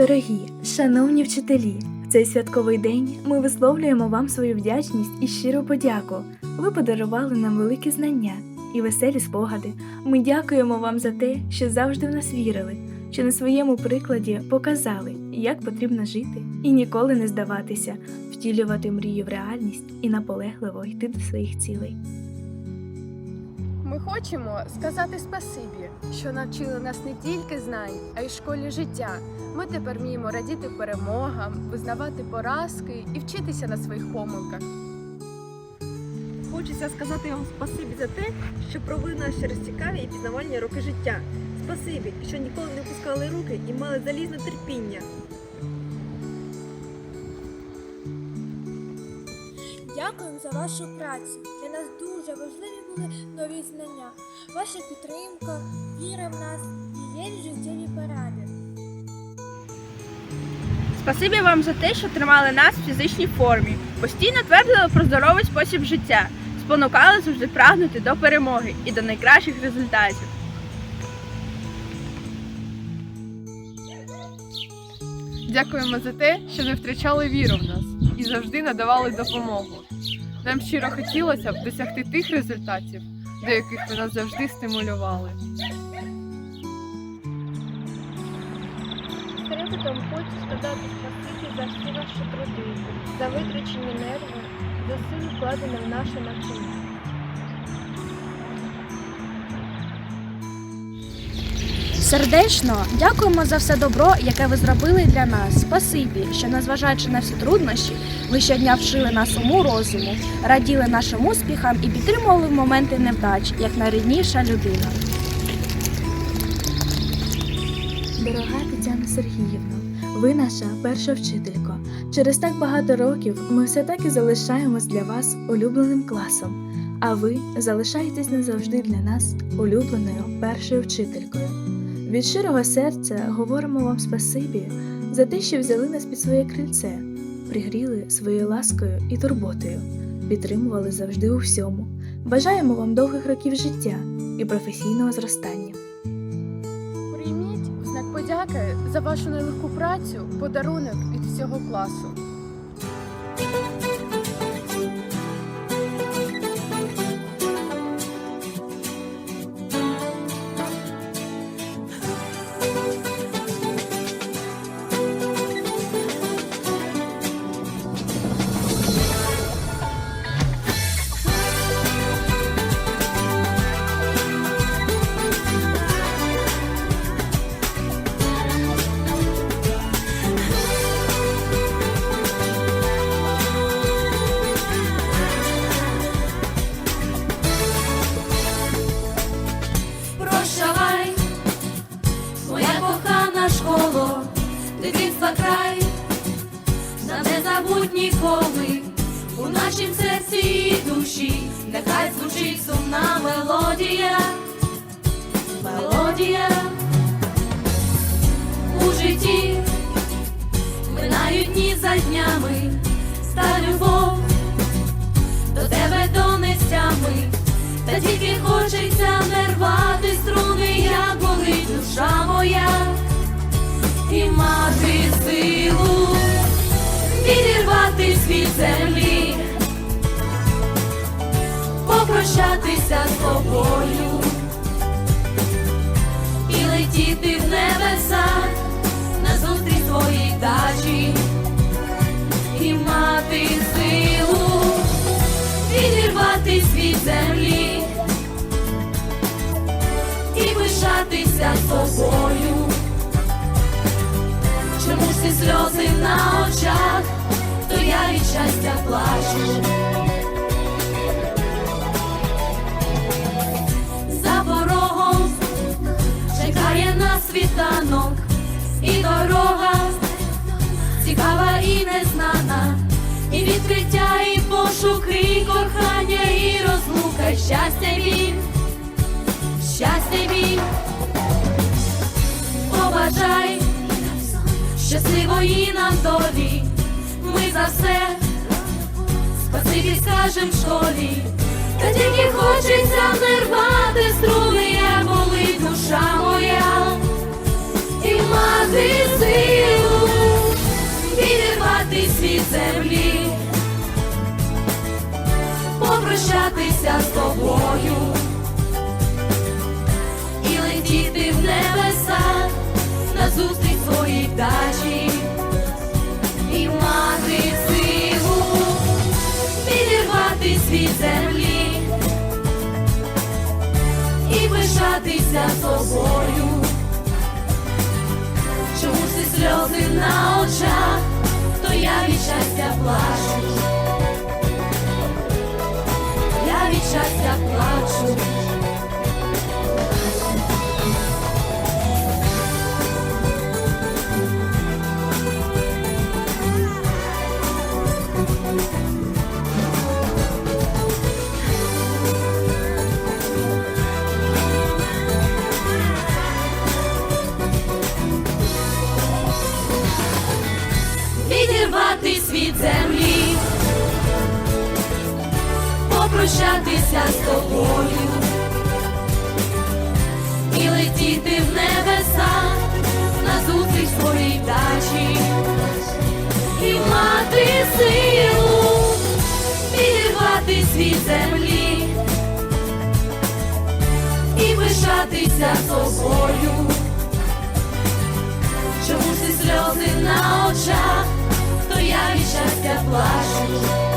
Дорогі, шановні вчителі, в цей святковий день ми висловлюємо вам свою вдячність і щиру подяку. Ви подарували нам великі знання і веселі спогади. Ми дякуємо вам за те, що завжди в нас вірили, що на своєму прикладі показали, як потрібно жити і ніколи не здаватися, втілювати мрію в реальність і наполегливо йти до своїх цілей. Ми хочемо сказати спасибі, що навчили нас не тільки знань, а й школі життя. Ми тепер вміємо радіти перемогам, визнавати поразки і вчитися на своїх помилках. Хочеться сказати вам спасибі за те, що провели нас через цікаві і пізнавальні роки життя. Спасибі, що ніколи не опускали руки і мали залізне терпіння. Дякуємо за вашу працю. Для нас дуже важливі нові знання. Ваша підтримка, віра в нас, дієві життєві поради. Спасибі вам за те, що тримали нас в фізичній формі, постійно твердили про здоровий спосіб життя, спонукали завжди прагнути до перемоги і до найкращих результатів. Дякуємо за те, що не втрачали віру в нас і завжди надавали допомогу. Нам щиро хотілося б досягти тих результатів, до яких ви нас завжди стимулювали. Трепетом хочу сказати спасибі за всі ваші труди, за витрачені нерви, за силу вкладені в наше навчання. Сердечно дякуємо за все добро, яке ви зробили для нас. Спасибі, що, незважаючи на всі труднощі, ви щодня вчили нас уму розуму, раділи нашим успіхам і підтримували в моменти невдач, як найрідніша людина. Дорога Тетяна Сергіївна, ви наша перша вчителька. Через так багато років ми все так і залишаємось для вас улюбленим класом, а ви залишаєтесь назавжди для нас улюбленою першою вчителькою. Від щирого серця говоримо вам спасибі за те, що взяли нас під своє крильце, пригріли своєю ласкою і турботою, підтримували завжди у всьому. Бажаємо вам довгих років життя і професійного зростання. Прийміть знак подяки за вашу нелегку працю подарунок від всього класу. Ніколи у нашім серці і душі, нехай звучить сумна мелодія, мелодія у житті, минають дні за днями, ста любов до тебе донестями. Та тільки хочеться не рвати струни, як болить душа моя, і мати силу. Відірвати світ землі, попрощатися з тобою і летіти в небеса на зустріч твоїй дачі, і мати силу відірвати світ землі і пишатися собою. Чому ж ці сльози на очах, від щастя плачу. За порогом чекає на світанок, і дорога цікава і незнана, і відкриття, і пошуки, і кохання, і розлука, щастя біль, щастя біль. Побажай щасливої нам долі, ми за все, спасибі скажем школі, та тільки хочеться нервати струни, я болить душа моя. І мати силу, відірватись від землі, попрощатися з тобою. Пишатися собою. Чому всі сльози на очах, то я від щастя плачу. Я від щастя плачу. Відірватись від землі, попрощатися з тобою. І летіти в небеса на зустріч своїй вдачі. І мати силу відірватись від землі. І пишатися собою. Чому всі сльози на очах, я від щастя плачу.